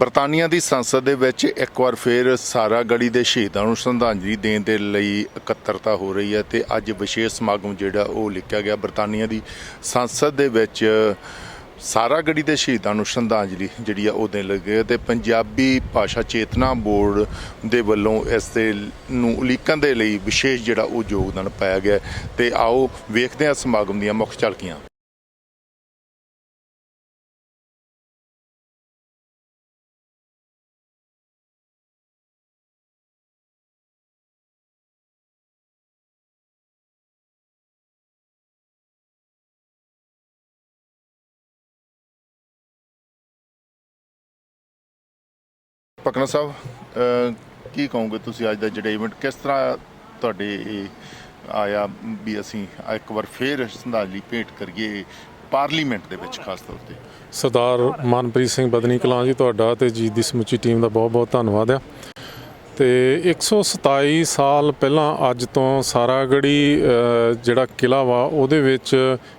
ਬਰਤਾਨੀਆ ਦੀ ਸੰਸਦ ਦੇ ਵਿੱਚ ਇੱਕ ਵਾਰ ਫਿਰ ਸਾਰਾ ਗੜੀ ਦੇ ਸ਼ਹੀਦਾਂ ਨੂੰ ਸ਼ਰਧਾਂਜਲੀ ਦੇਣ ਦੇ ਲਈ ਇਕੱਤਰਤਾ ਹੋ ਰਹੀ ਹੈ ਤੇ ਅੱਜ ਵਿਸ਼ੇਸ਼ ਸਮਾਗਮ ਜਿਹੜਾ ਉਹ ਲਿਖਿਆ ਗਿਆ ਬਰਤਾਨੀਆ ਦੀ ਸੰਸਦ ਦੇ ਵਿੱਚ ਸਾਰਾ ਗੜੀ ਦੇ ਸ਼ਹੀਦਾਂ ਨੂੰ ਸ਼ਰਧਾਂਜਲੀ ਜਿਹੜੀ ਆ ਉਹ ਦੇਣ ਲੱਗੇ ਤੇ ਪੰਜਾਬੀ ਭਾਸ਼ਾ ਚੇਤਨਾ ਬੋਰਡ ਦੇ ਵੱਲੋਂ ਇਸ ਦੇ ਨੂੰ ਉਲੀਕਣ ਦੇ ਲਈ ਵਿਸ਼ੇਸ਼ ਜਿਹੜਾ ਉਹ ਯੋਗਦਾਨ ਪਾਇਆ ਗਿਆ ਹੈ। ਤੇ ਆਓ ਵੇਖਦੇ ਹਾਂ ਸਮਾਗਮ ਦੀਆਂ ਮੁੱਖ ਝਲਕੀਆਂ ਪਕਣਾ ਸਾਹਿਬ ਕੀ ਕਹੋਗੇ ਤੁਸੀਂ ਅੱਜ ਦਾ ਜਿਹੜਾ ਇਵੈਂਟ ਕਿਸ ਤਰ੍ਹਾਂ ਤੁਹਾਡੇ ਆਇਆ ਵੀ ਅਸੀਂ ਇੱਕ ਵਾਰ ਫੇਰ ਸ਼ਰਧਾਂਜਲੀ ਭੇਟ ਕਰੀਏ ਪਾਰਲੀਮੈਂਟ ਦੇ ਵਿੱਚ ਖਾਸ ਤੌਰ ਤੇ? ਸਰਦਾਰ ਮਨਪ੍ਰੀਤ ਸਿੰਘ ਬਦਨੀ ਕਲਾਂ ਜੀ ਤੁਹਾਡਾ ਤੇ ਜੀ ਦੀ ਸਮੁੱਚੀ ਟੀਮ ਦਾ ਬਹੁਤ-ਬਹੁਤ ਧੰਨਵਾਦ ਆ। ਤੇ 127 ਸਾਲ ਪਹਿਲਾਂ ਅੱਜ ਤੋਂ ਸਾਰਾਗੜੀ ਜਿਹੜਾ ਕਿਲਾ ਵਾ ਉਹਦੇ ਵਿੱਚ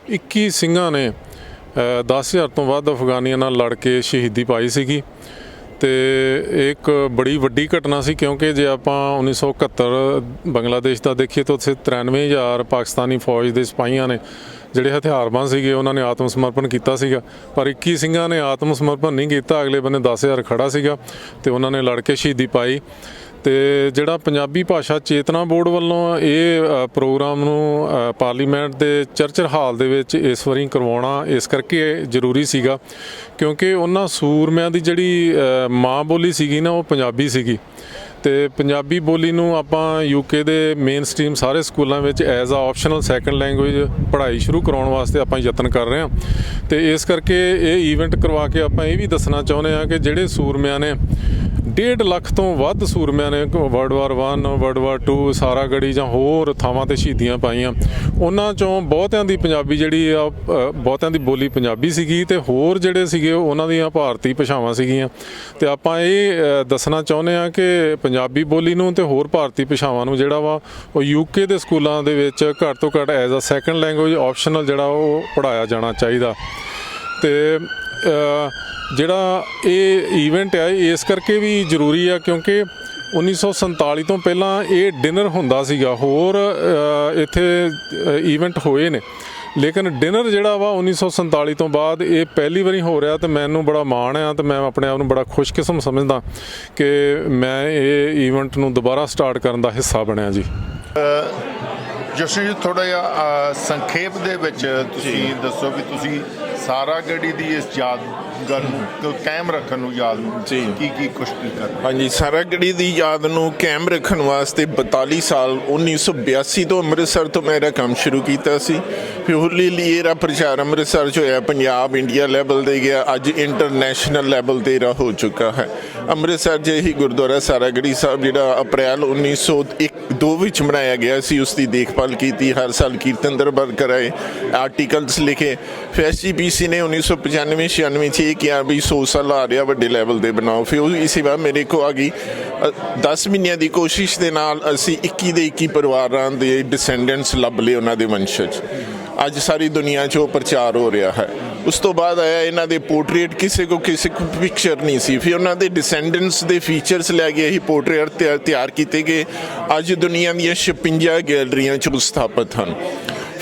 21 ਸਿੰਘਾਂ ਨੇ ਅ, 10000 ਤੋਂ ਵੱਧ ਅਫਗਾਨੀਆਂ ਨਾਲ ਲੜ ਕੇ ਸ਼ਹੀਦੀ ਪਾਈ ਸੀਗੀ। ਤੇ ਇਹ ਇੱਕ ਬੜੀ ਵੱਡੀ ਘਟਨਾ ਸੀ ਕਿਉਂਕਿ ਜੇ ਆਪਾਂ 1971 ਬੰਗਲਾਦੇਸ਼ ਦਾ ਦੇਖੀਏ ਤਾਂ ਉੱਥੇ 93000 ਪਾਕਿਸਤਾਨੀ ਫੌਜ ਦੇ ਸਿਪਾਹੀਆਂ ਨੇ ਜਿਹੜੇ ਹਥਿਆਰਬੰਦ ਸੀਗੇ, ਉਹਨਾਂ ਨੇ ਆਤਮ ਸਮਰਪਣ ਕੀਤਾ ਸੀਗਾ। ਪਰ 21 ਸਿੰਘਾਂ ਨੇ ਆਤਮ ਸਮਰਪਣ ਨਹੀਂ ਕੀਤਾ, ਅਗਲੇ ਬੰਨੇ 10000 ਖੜਾ ਸੀਗਾ ਤੇ ਉਹਨਾਂ ਨੇ ਲੜ ਕੇ ਸ਼ਹੀਦੀ ਪਾਈ। ਤੇ ਜਿਹੜਾ ਪੰਜਾਬੀ ਭਾਸ਼ਾ ਚੇਤਨਾ ਬੋਰਡ ਵੱਲੋਂ ਇਹ ਪ੍ਰੋਗਰਾਮ ਨੂੰ ਪਾਰਲੀਮੈਂਟ ਦੇ ਚਰਚਰ ਹਾਲ ਦੇ ਵਿੱਚ ਇਸ ਵਾਰੀ ਕਰਵਾਉਣਾ ਇਸ ਕਰਕੇ ਜ਼ਰੂਰੀ ਸੀਗਾ, ਕਿਉਂਕਿ ਉਹਨਾਂ ਸੂਰਮਿਆਂ ਦੀ ਜਿਹੜੀ ਮਾਂ ਬੋਲੀ ਸੀਗੀ ਨਾ, ਉਹ ਪੰਜਾਬੀ ਸੀਗੀ। ਤੇ ਪੰਜਾਬੀ ਬੋਲੀ ਨੂੰ ਆਪਾਂ ਯੂਕੇ ਦੇ ਮੇਨ ਸਟ੍ਰੀਮ ਸਾਰੇ ਸਕੂਲਾਂ ਵਿੱਚ as a optional second language ਪੜ੍ਹਾਈ ਸ਼ੁਰੂ ਕਰਾਉਣ ਵਾਸਤੇ ਆਪਾਂ ਯਤਨ ਕਰ ਰਹੇ ਹਾਂ। ਤੇ ਇਸ ਕਰਕੇ ਇਹ ਈਵੈਂਟ ਕਰਵਾ ਕੇ ਆਪਾਂ ਇਹ ਵੀ ਦੱਸਣਾ ਚਾਹੁੰਦੇ ਹਾਂ ਕਿ ਜਿਹੜੇ ਸੂਰਮਿਆਂ ਨੇ 1.5 ਲੱਖ ਤੋਂ ਵੱਧ ਸੂਰਮਿਆਂ ਨੇ ਵਰਲਡ ਵਾਰ 1 ਵਰਲਡ ਵਾਰ 2 ਸਾਰਾ ਜਾਂ ਹੋਰ ਥਾਵਾਂ ਤੇ ਸ਼ਹੀਦੀਆਂ ਪਾਈਆਂ। ਉਹਨਾਂ ਚੋਂ ਬਹੁਤਿਆਂ ਦੀ ਪੰਜਾਬੀ ਜਿਹੜੀ ਆ ਬਹੁਤਿਆਂ ਦੀ ਬੋਲੀ ਪੰਜਾਬੀ ਸੀਗੀ ਤੇ ਹੋਰ ਜਿਹੜੇ ਸੀਗੇ ਉਹਨਾਂ ਦੀਆਂ ਭਾਰਤੀ ਭਾਸ਼ਾਵਾਂ ਸੀਗੀਆਂ। ਤੇ ਆਪਾਂ ਇਹ ਦੱਸਣਾ ਚਾਹੁੰਦੇ ਆ ਕਿ ਪੰਜਾਬੀ ਬੋਲੀ ਨੂੰ ਤੇ ਹੋਰ ਭਾਰਤੀ ਭਾਸ਼ਾਵਾਂ ਨੂੰ ਜਿਹੜਾ ਵਾ, ਉਹ ਯੂਕੇ ਦੇ ਸਕੂਲਾਂ ਦੇ ਵਿੱਚ ਘੱਟ ਤੋਂ ਘੱਟ as a second language optional ਜਿਹੜਾ ਉਹ ਪੜਾਇਆ ਜਾਣਾ ਚਾਹੀਦਾ। ਤੇ ਜਿਹੜਾ ਇਹ ਈਵੈਂਟ ਹੈ ਇਸ ਕਰਕੇ ਵੀ ਜ਼ਰੂਰੀ ਆ ਕਿਉਂਕਿ 1947 ਤੋਂ ਪਹਿਲਾਂ ਇਹ ਡਿਨਰ ਹੁੰਦਾ ਸੀਗਾ। ਹੋਰ ਇੱਥੇ ਈਵੈਂਟ ਹੋਏ ਨੇ। ਲੇਕਿਨ ਡਿਨਰ ਜਿਹੜਾ ਵਾ 1947 ਤੋਂ ਬਾਅਦ ਇਹ ਪਹਿਲੀ ਵਾਰੀ ਹੋ ਰਿਹਾ ਤੇ ਮੈਨੂੰ ਬੜਾ ਮਾਣ ਆ ਤੇ ਮੈਂ ਆਪਣੇ ਆਪ ਨੂੰ ਬੜਾ ਖੁਸ਼ਕਿਸਮ ਸਮਝਦਾ ਕਿ ਮੈਂ ਇਹ ਇਵੈਂਟ ਨੂੰ ਦੁਬਾਰਾ ਸਟਾਰਟ ਕਰਨ ਦਾ ਹਿੱਸਾ ਬਣਿਆ ਜੀ। ਜਸ਼ਨ ਜੀ ਥੋੜਾ ਜਿਹਾ ਸੰਖੇਪ ਦੇ ਵਿੱਚ ਤੁਸੀਂ ਦੱਸੋ ਵੀ ਤੁਸੀਂ ਸਾਰਾ ਗੜੀ ਦੀ ਇਸ ਯਾਦਗਾਰ ਨੂੰ ਕਾਇਮ ਰੱਖਣ ਨੂੰ ਯਾਦ ਨੂੰ ਜੀ। ਕੀ ਕੀ ਕੁਛ ਕੀ ਕਰ? ਹਾਂਜੀ ਸਾਰਾਗੜੀ ਦੀ ਯਾਦ ਨੂੰ ਕਾਇਮ ਰੱਖਣ ਵਾਸਤੇ 42 ਸਾਲ 1982 ਤੋਂ ਅੰਮ੍ਰਿਤਸਰ ਤੋਂ ਮੇਰਾ ਕੰਮ ਸ਼ੁਰੂ ਕੀਤਾ ਸੀ ਫਿਰ ਹੌਲੀ ਹੌਲੀ ਇਹਦਾ ਪ੍ਰਚਾਰ ਅੰਮ੍ਰਿਤਸਰ 'ਚ ਹੋਇਆ ਪੰਜਾਬ ਇੰਡੀਆ ਲੈਵਲ ਤੇ ਗਿਆ ਅੱਜ ਇੰਟਰਨੈਸ਼ਨਲ ਲੈਵਲ ਤੇ ਇਹਦਾ ਹੋ ਚੁੱਕਾ ਹੈ ਅੰਮ੍ਰਿਤਸਰ 'ਚ ਹੀ ਗੁਰਦੁਆਰਾ ਸਾਰਾਗੜੀ ਸਾਹਿਬ ਜਿਹੜਾ ਅਪ੍ਰੈਲ 1901 ਦੋ ਵਿੱਚ ਬਣਾਇਆ ਗਿਆ ਸੀ ਉਸ ਦੀ ਦੇਖਭਾਲ ਕੀਤੀ ਹਰ ਸਾਲ ਕੀਰਤਨ ਦਰਬਾਰ ਕਰਾਏ ਆਰਟੀਕਲਸ ਲਿਖੇ ਫਿਰ ਐਸਜੀਪੀਸੀ ਨੇ 1995 96 ਚ ਇਹ ਕਿਹਾ ਵੀ 100 ਆ ਰਿਹਾ ਵੱਡੇ ਲੈਵਲ ਤੇ ਬਣਾਓ, ਫਿਰ ਉਹ ਇਸੇ ਵਾਰ ਮੇਰੇ ਕੋ ਆ ਗਈ। 10 ਮਹੀਨਿਆਂ ਦੀ ਕੋਸ਼ਿਸ਼ ਦੇ ਨਾਲ ਅਸੀਂ 21 ਦੇ 21 ਪਰਿਵਾਰਾਂ ਦੇ ਡਿਸੈਂਡੈਂਟਸ ਲੱਭ ਲਏ ਉਹਨਾਂ ਦੇ ਵੰਸ਼ਜ। ਅੱਜ ਸਾਰੀ ਦੁਨੀਆ 'ਚ ਉਹ ਪ੍ਰਚਾਰ ਹੋ ਰਿਹਾ ਹੈ। ਉਸ ਤੋਂ ਬਾਅਦ ਆਇਆ ਇਹਨਾਂ ਦੇ ਪੋਰਟਰੇਟ ਕਿਸੇ ਕੋ ਕਿਸੇ ਕੋ ਪਿਕਚਰ ਨਹੀਂ ਸੀ। ਫਿਰ ਉਹਨਾਂ ਦੇ ਡਿਸੈਂਡੈਂਟਸ ਦੇ ਫੀਚਰਸ ਲੈ ਕੇ ਹੀ ਪੋਰਟਰੇਟ ਤਿਆਰ ਕੀਤੇ ਗਏ। ਅੱਜ ਦੁਨੀਆ ਦੀਆਂ 56 ਗੈਲਰੀਆਂ 'ਚ ਸਥਾਪਿਤ ਹਨ।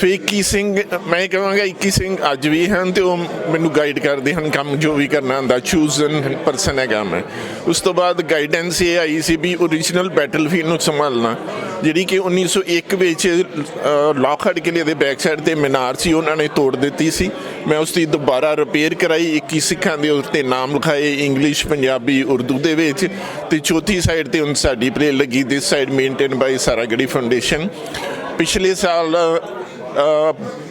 ਫਿਰ 21 ਸਿੰਘ, ਮੈਂ ਕਹਾਂਗਾ 21 ਸਿੰਘ ਅੱਜ ਵੀ ਹਨ ਤੇ ਉਹ ਮੈਨੂੰ ਗਾਈਡ ਕਰਦੇ ਹਨ, ਕੰਮ ਜੋ ਵੀ ਕਰਨਾ ਹੁੰਦਾ ਚੂਜ਼ਨ ਪਰਸਨ ਹੈ ਕੰਮ ਉਸ ਤੋਂ ਬਾਅਦ ਗਾਈਡੈਂਸ ਇਹ ਆਈ ਸੀ ਵੀ ਓਰੀਜਨਲ ਬੈਟਲਫੀਲਡ ਨੂੰ ਸੰਭਾਲਣਾ, ਜਿਹੜੀ ਕਿ 1901 ਵਿੱਚ ਲੌਖੜ ਕਿਲੇ ਦੇ ਬੈਕ ਸਾਈਡ ਤੇ ਮੀਨਾਰ ਸੀ, ਉਹਨਾਂ ਨੇ ਤੋੜ ਦਿੱਤੀ ਸੀ। ਮੈਂ ਉਸ ਦੀ ਦੁਬਾਰਾ ਰਿਪੇਅਰ ਕਰਾਈ 21 ਸਿੱਖਾਂ ਦੇ ਉੱਤੇ ਨਾਮ ਲਿਖਾਏ ਇੰਗਲਿਸ਼ ਪੰਜਾਬੀ, ਉਰਦੂ ਦੇ ਵਿੱਚ ਤੇ ਚੌਥੀ ਸਾਈਡ ਤੇ ਹੁਣ ਸਾਡੀ ਪਲੇ ਲੱਗੀ this side maintain by Saragarhi foundation ਪਿਛਲੇ ਸਾਲ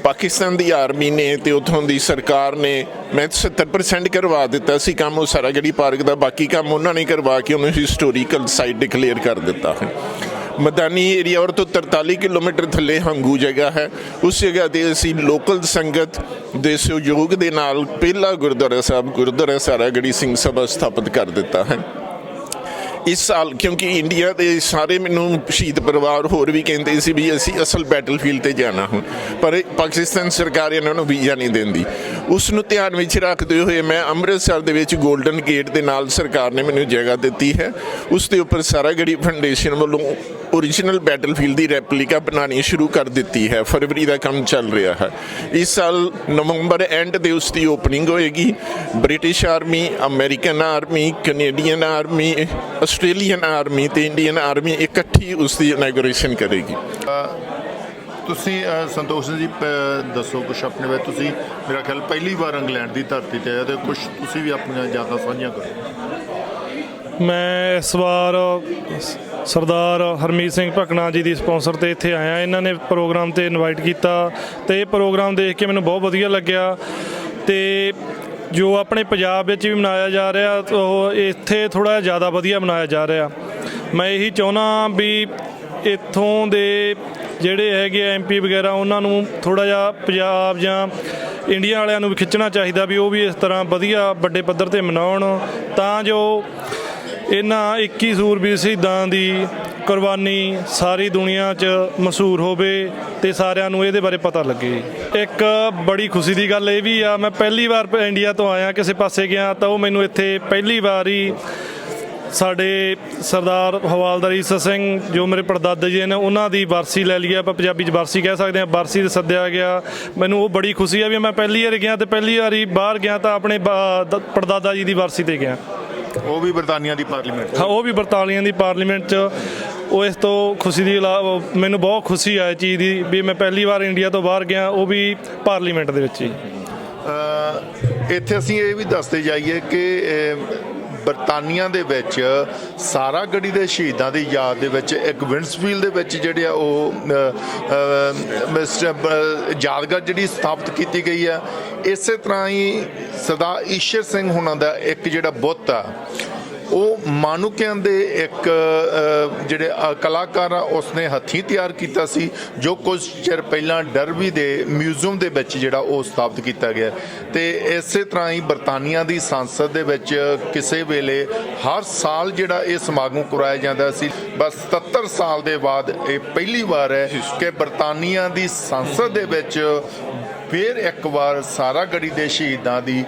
ਪਾਕਿਸਤਾਨ ਦੀ ਆਰਮੀ ਨੇ ਤੇ ਉਥੋਂ ਦੀ ਸਰਕਾਰ ਨੇ ਮੈਂ 70% ਕਰਵਾ ਦਿੱਤਾ ਸੀ ਕੰਮ, ਉਹ ਸਾਰਾਗੜੀ ਪਾਰਕ ਦਾ ਬਾਕੀ ਕੰਮ ਉਹਨਾਂ ਨੇ ਕਰਵਾ ਕੇ ਉਹਨੂੰ ਹਿਸਟੋਰੀਕਲ ਸਾਈਟ ਡਿਕਲੇਅਰ ਕਰ ਦਿੱਤਾ। ਹੈ ਮਦਾਨੀ ਏਰੀਆ ਔਰ ਤੋਂ 43 ਕਿਲੋਮੀਟਰ ਥੱਲੇ ਹੰਗੂ ਜਗ੍ਹਾ ਹੈ। ਉਸ ਜਗ੍ਹਾ ਤੇ ਅਸੀਂ ਲੋਕਲ ਸੰਗਤ ਦੇ ਸਹਿਯੋਗ ਦੇ ਨਾਲ ਪਹਿਲਾ ਗੁਰਦੁਆਰਾ ਸਾਹਿਬ, ਗੁਰਦੁਆਰਾ ਸਾਰਾਗੜੀ ਸਿੰਘ ਸਭਾ ਸਥਾਪਿਤ ਕਰ ਦਿੱਤਾ ਹੈ। ਇਸ ਸਾਲ, ਕਿਉਂਕਿ ਇੰਡੀਆ ਦੇ ਸਾਰੇ ਮੈਨੂੰ ਸ਼ਹੀਦ ਪਰਿਵਾਰ ਹੋਰ ਵੀ ਕਹਿੰਦੇ ਸੀ ਵੀ ਅਸੀਂ ਅਸਲ ਬੈਟਲਫੀਲਡ ਤੇ ਜਾਣਾ ਹੁਣ। ਪਰ ਪਾਕਿਸਤਾਨ ਸਰਕਾਰ ਇਹਨਾਂ ਨੂੰ ਵੀਜ਼ਾ ਨਹੀਂ ਦਿੰਦੀ। ਉਸ ਨੂੰ ਧਿਆਨ ਵਿੱਚ ਰੱਖਦੇ ਹੋਏ ਮੈਂ ਅੰਮ੍ਰਿਤਸਰ ਦੇ ਵਿੱਚ 골ਡਨ ਗੇਟ ਦੇ ਨਾਲ ਸਰਕਾਰ ਨੇ ਮੈਨੂੰ ਜਗ੍ਹਾ ਦਿੱਤੀ ਹੈ। ਉਸ ਦੇ ਉੱਪਰ ਸਾਰਾ ਸਾਰਾਗੜੀ ਫਾਊਂਡੇਸ਼ਨ ਵੱਲੋਂ ਓਰੀਜਨਲ ਬੈਟਲਫੀਲਡ ਦੀ ਰੈਪਲੀਕਾ ਬਣਾਉਣੀ ਸ਼ੁਰੂ ਕਰ ਦਿੱਤੀ ਹੈ। ਫਰਵਰੀ ਦਾ ਕੰਮ ਚੱਲ ਰਿਹਾ ਹੈ। ਇਸ ਸਾਲ ਨਵੰਬਰ ਐਂਡ ਦੇ ਉਸ ਦੀ ਓਪਨਿੰਗ ਹੋਏਗੀ। British army American army Canadian army Australian army ਤੇ ਇੰਡੀਅਨ ਆਰਮੀ ਇਕੱਠੀ ਉਸ ਦੀ ਇਨੋਗ੍ਰੇਸ਼ਨ ਕਰੇਗੀ। ਤੁਸੀਂ ਅ, ਸੰਤੋਖ ਸਿੰਘ ਜੀ ਦੱਸੋ ਕੁਝ ਆਪਣੇ ਬਾਰੇ। ਤੁਸੀਂ ਮੇਰਾ ਖਿਆਲ ਪਹਿਲੀ ਵਾਰ ਇੰਗਲੈਂਡ ਦੀ ਧਰਤੀ ਤੇ ਆਏ ਤੇ ਕੁਝ ਤੁਸੀਂ ਵੀ ਆਪਣੀਆਂ ਯਾਦਾਂ ਸਾਂਝੀਆਂ ਕਰੋ। ਮੈਂ ਇਸ ਵਾਰ ਸਰਦਾਰ ਹਰਮੀਤ ਸਿੰਘ ਭਕਨਾ ਜੀ ਦੀ ਸਪਾਂਸਰ ਤੇ ਇੱਥੇ ਆਇਆ। ਇਹਨਾਂ ਨੇ ਪ੍ਰੋਗਰਾਮ ਤੇ ਇਨਵਾਈਟ ਕੀਤਾ ਤੇ ਇਹ ਪ੍ਰੋਗਰਾਮ ਦੇਖ ਕੇ ਮੈਨੂੰ ਬਹੁਤ ਵਧੀਆ ਲੱਗਿਆ ਤੇ ਜੋ ਆਪਣੇ ਪੰਜਾਬ ਵਿੱਚ ਵੀ ਮਨਾਇਆ ਜਾ ਰਿਹਾ ਉਹ ਇੱਥੇ ਥੋੜਾ ਜ਼ਿਆਦਾ ਵਧੀਆ ਮਨਾਇਆ ਜਾ ਰਿਹਾ। ਮੈਂ ਇਹੀ ਚਾਹੁੰਦਾ ਵੀ ਇੱਥੋਂ ਦੇ ਜਿਹੜੇ ਹੈਗੇ ਐਮਪੀ ਵਗੈਰਾ, ਉਹਨਾਂ ਨੂੰ ਥੋੜਾ ਜਿਹਾ ਪੰਜਾਬ ਜਾਂ ਇੰਡੀਆ ਵਾਲਿਆਂ ਨੂੰ ਵੀ ਖਿੱਚਣਾ ਚਾਹੀਦਾ ਵੀ ਉਹ ਵੀ ਇਸ ਤਰ੍ਹਾਂ ਵਧੀਆ ਵੱਡੇ ਪੱਧਰ ਤੇ ਮਨਾਉਣ। ਤਾਂ ਜੋ ਇਹਨਾਂ 21 ਸੂਰਬੀਰ ਸ਼ਹੀਦਾਂ ਦੀ ਕੁਰਬਾਨੀ ਸਾਰੀ ਦੁਨੀਆ 'ਚ ਮਸ਼ਹੂਰ ਹੋਵੇ ਤੇ ਸਾਰਿਆਂ ਨੂੰ ਇਹਦੇ ਬਾਰੇ ਪਤਾ ਲੱਗੇ। ਇੱਕ ਬੜੀ ਖੁਸ਼ੀ ਦੀ ਗੱਲ ਇਹ ਵੀ ਆ, ਮੈਂ ਪਹਿਲੀ ਵਾਰ ਪ- ਇੰਡੀਆ ਤੋਂ ਆਇਆ, ਕਿਸੇ ਪਾਸੇ ਗਿਆ ਤਾਂ ਉਹ ਮੈਨੂੰ ਇੱਥੇ ਪਹਿਲੀ ਵਾਰ ਹੀ ਸਾਡੇ ਸਰਦਾਰ ਹਵਾਲਦਾਰ ਈਸਾ ਸਿੰਘ, ਜੋ ਮੇਰੇ ਪੜਦਾਦੇ ਜੀ ਨੇ, ਉਹਨਾਂ ਦੀ ਵਰਸੀ ਲੈ ਲਈ ਆਪਾਂ ਪੰਜਾਬੀ ਚ ਵਰਸੀ ਕਹਿ ਸਕਦੇ ਹਾਂ, ਵਰਸੀ ਤੇ ਸੱਦਿਆ ਗਿਆ। ਮੈਨੂੰ ਉਹ ਬੜੀ ਖੁਸ਼ੀ ਆ ਵੀ ਮੈਂ ਪਹਿਲੀ ਵਾਰ ਗਿਆ ਤੇ ਪਹਿਲੀ ਵਾਰੀ ਬਾਹਰ ਗਿਆ ਤਾਂ ਆਪਣੇ ਬਾ- ਦ- ਪੜਦਾਦਾ ਜੀ ਦੀ ਵਰਸੀ ਤੇ ਗਿਆ। ਉਹ ਵੀ ਬਰਤਾਨੀਆ ਦੀ ਪਾਰਲੀਮੈਂਟ ਹਾਂ ਉਹ ਵੀ ਬਰਤਾਲੀਆਂ ਦੀ ਪਾਰਲੀਮੈਂਟ ਚ। ਉਹ ਇਸ ਤੋਂ ਖੁਸ਼ੀ ਦੀ ਇਲਾਵਾ ਮੈਨੂੰ ਬਹੁਤ ਖੁਸ਼ੀ ਆ ਇਹ ਚੀਜ਼ ਦੀ ਵੀ ਮੈਂ ਪਹਿਲੀ ਵਾਰ ਇੰਡੀਆ ਤੋਂ ਬਾਹਰ ਗਿਆ ਉਹ ਵੀ ਪਾਰਲੀਮੈਂਟ ਦੇ ਵਿੱਚ ਹੀ। ਇੱਥੇ ਅਸੀਂ ਇਹ ਵੀ ਦੱਸਦੇ ਜਾਈਏ ਕਿ ਬਰਤਾਨੀਆ ਦੇ ਵਿੱਚ ਸਾਰਾ ਗੜੀ ਦੇ ਸ਼ਹੀਦਾਂ ਦੀ ਯਾਦ ਦੇ ਵਿੱਚ, ਇੱਕ ਵਿੰਡਸਫੀਲਡ ਦੇ ਵਿੱਚ ਜਿਹੜੇ ਆ ਉਹ ਯਾਦਗਾਰ ਜਿਹੜੀ ਸਥਾਪਿਤ ਕੀਤੀ ਗਈ ਆ। ਇਸੇ ਤਰ੍ਹਾਂ ਹੀ ਸਰਦਾਰ ਈਸ਼ਰ ਸਿੰਘ ਹੁਣਾਂ ਦਾ ਇੱਕ ਜਿਹੜਾ ਬੁੱਤ ਆ ਉਹ ਮਾਨੂਕਿਆਂ ਦੇ ਇੱਕ ਜਿਹੜੇ ਕਲਾਕਾਰ ਆ, ਉਸਨੇ ਹੱਥੀਂ ਤਿਆਰ ਕੀਤਾ ਸੀ, ਜੋ ਕੁਝ ਚਿਰ ਪਹਿਲਾਂ ਡਰਬੀ ਦੇ ਮਿਊਜ਼ੀਅਮ ਦੇ ਵਿੱਚ ਜਿਹੜਾ ਉਹ ਸਥਾਪਿਤ ਕੀਤਾ ਗਿਆ। ਤੇ ਇਸੇ ਤਰ੍ਹਾਂ ਹੀ ਬਰਤਾਨੀਆ ਦੀ ਸੰਸਦ ਦੇ ਵਿੱਚ ਕਿਸੇ ਵੇਲੇ ਹਰ ਸਾਲ ਜਿਹੜਾ ਇਹ ਸਮਾਗਮ ਕਰਾਇਆ ਜਾਂਦਾ ਸੀ। ਬਸ 77 ਸਾਲ ਦੇ ਬਾਅਦ ਇਹ ਪਹਿਲੀ ਵਾਰ ਹੈ ਕਿ ਬਰਤਾਨੀਆ ਦੀ ਸੰਸਦ ਦੇ ਵਿੱਚ ਫਿਰ ਇੱਕ ਵਾਰ ਸਾਰਾ ਗੜੀ ਦੇ ਸ਼ਹੀਦਾਂ ਦੀ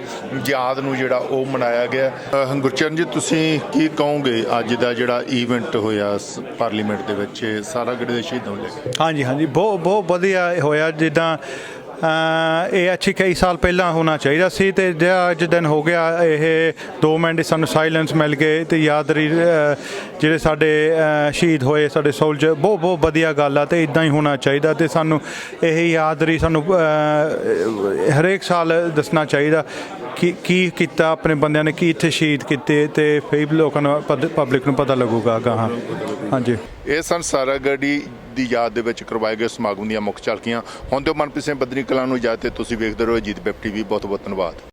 ਯਾਦ ਨੂੰ ਜਿਹੜਾ ਉਹ ਮਨਾਇਆ ਗਿਆ। ਹੰਗੁਰਚਰਨ ਜੀ ਤੁਸੀਂ ਕੀ ਕਹੋਗੇ ਅੱਜ ਦਾ ਜਿਹੜਾ ਈਵੈਂਟ ਹੋਇਆ ਸ- ਪਾਰਲੀਮੈਂਟ ਦੇ ਵਿੱਚ? ਇਹ ਸਾਰਾ ਗੜੀ ਦੇ ਸ਼ਹੀਦਾਂ ਨੂੰ ਲੈ ਕੇ। ਹਾਂਜੀ ਹਾਂਜੀ। ਬਹੁਤ ਬਹੁਤ ਵਧੀਆ ਹੋਇਆ ਜਿੱਦਾਂ ਇਹ ਅੱਛੀ ਕਈ ਸਾਲ ਪਹਿਲਾਂ ਹੋਣਾ ਚਾਹੀਦਾ ਸੀ ਤੇ ਜਿਹੜਾ ਅੱਜ ਦਿਨ ਹੋ ਗਿਆ, ਇਹ 2 ਮਿੰਟ ਸਾਨੂੰ ਸਾਇਲੈਂਸ ਮਿਲ ਗਏ ਤੇ ਯਾਦਰੀ ਜਿਹੜੇ ਸਾਡੇ ਸ਼ਹੀਦ ਹੋਏ, ਸਾਡੇ ਸੋਲਜਰ ਬਹੁਤ ਬਹੁਤ ਵਧੀਆ ਗੱਲ ਆ ਤੇ ਇਦਾਂ ਹੀ ਹੋਣਾ ਚਾਹੀਦਾ ਤੇ ਸਾਨੂੰ ਇਹ ਯਾਦਰੀ ਸਾਨੂੰ ਹਰੇਕ ਸਾਲ ਦੱਸਣਾ ਚਾਹੀਦਾ। ਕੀ ਕੀ ਕੀਤਾ ਆਪਣੇ ਬੰਦਿਆਂ ਨੇ? ਕੀ ਇੱਥੇ ਸ਼ਹੀਦ ਕੀਤੇ ਤੇ ਫਿਰ ਲੋਕਾਂ ਨੂੰ ਪਬਲਿਕ ਨੂੰ ਪਤਾ ਲੱਗੂਗਾ ਗਾਹਾਂ ਹਾਂਜੀ। ਇਹ ਸਨ ਸਾਰਾ ਗੜੀ ਦੀ ਯਾਦ ਦੇ ਵਿੱਚ ਕਰਵਾਏ ਗਏ ਸਮਾਗਮ ਦੀਆਂ ਮੁੱਖ ਝਲਕੀਆਂ। ਹੁਣ ਤੇ ਮਨਪ੍ਰੀਤ ਸਿੰਘ ਬੱਦਰੀ ਕਲਾਂ ਨੂੰ ਇਜਾਜ਼ਤ ਤੇ ਤੁਸੀਂ ਵੇਖਦੇ ਰਹੋ ਜੀਤ ਵੈਬ ਟੀਵੀ। ਬਹੁਤ ਬਹੁਤ ਧੰਨਵਾਦ।